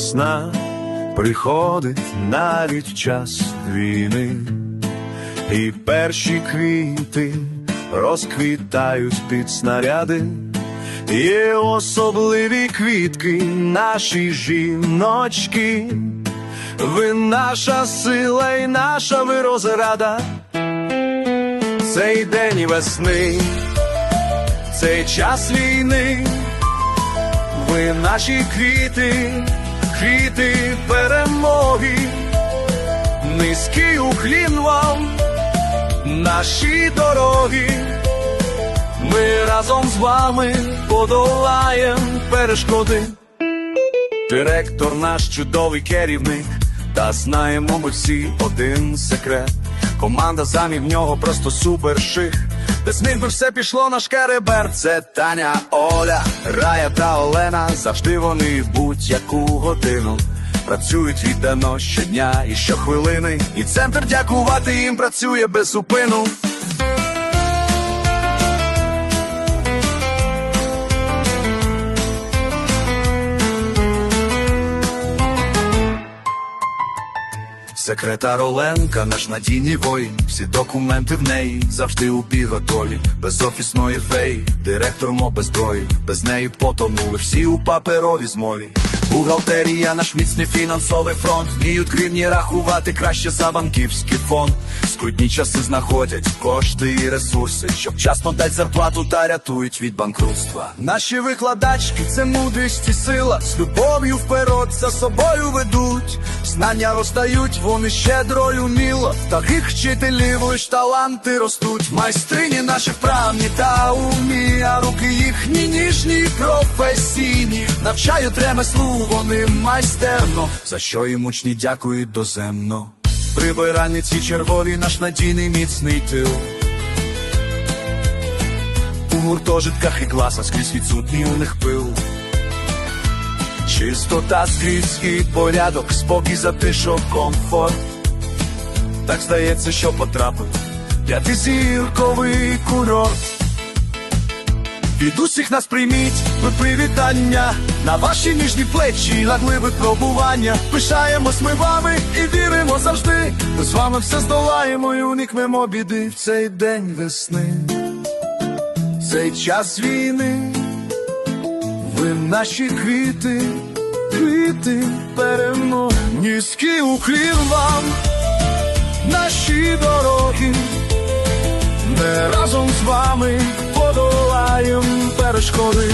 весна приходить навіть час війни, і перші квіти розквітають під снаряди. Є особливі квітки, наші жіночки, ви наша сила і наша ви розрада. Цей день весни, цей час війни, ви наші квіти, квіти перемоги, низький уклін вам, наші дороги. Ми разом з вами подолаєм перешкоди. Директор наш чудовий керівник, та знаємо ми всі один секрет. Команда замів нього просто супер ших. Без них би все пішло на шкеребер. Це Таня, Оля, Рая та Олена. Завжди вони будь-яку годину. Працюють віддано щодня і щохвилини. І центр дякувати їм працює без зупину. Секретар Оленка, наш надійний воїн, всі документи в неї завжди у бій готові, без офісної феї, директор мо без зброї, без неї потонули всі у паперовій змові. Бухгалтерія, наш міцний фінансовий фронт, вміють гривні рахувати краще за банківський фонд. Скрутні часи знаходять кошти і ресурси, щоб вчасно дать зарплату та рятують від банкрутства. Наші викладачки це мудрість і сила, з любов'ю вперед за собою ведуть. Знання роздають, вони щедро й уміло. В таких вчителів лиш таланти ростуть. Майстрині наші вправні та умні, а руки їхні ніжні, й професійні. Навчають ремеслу вони майстерно, за що їм учні дякують доземно. Прибиральниці чергові наш надійний міцний тил. У гуртожитках і класах скрізь відсутній у них пил. Чистота скрізь і порядок, спокій затишок, комфорт. Так здається, що потрапив п'ятизірковий курорт. Від усіх нас прийміть ви привітання на ваші ніжні плечі, нагли випробування. Пишаємось ми вами і віримо завжди. З вами все здолаємо і уникнемо біди в цей день весни, цей час війни. Ви наші квіти, квіти перемоги. Низький уклін вам, наші дороги. Ми разом з вами szkoły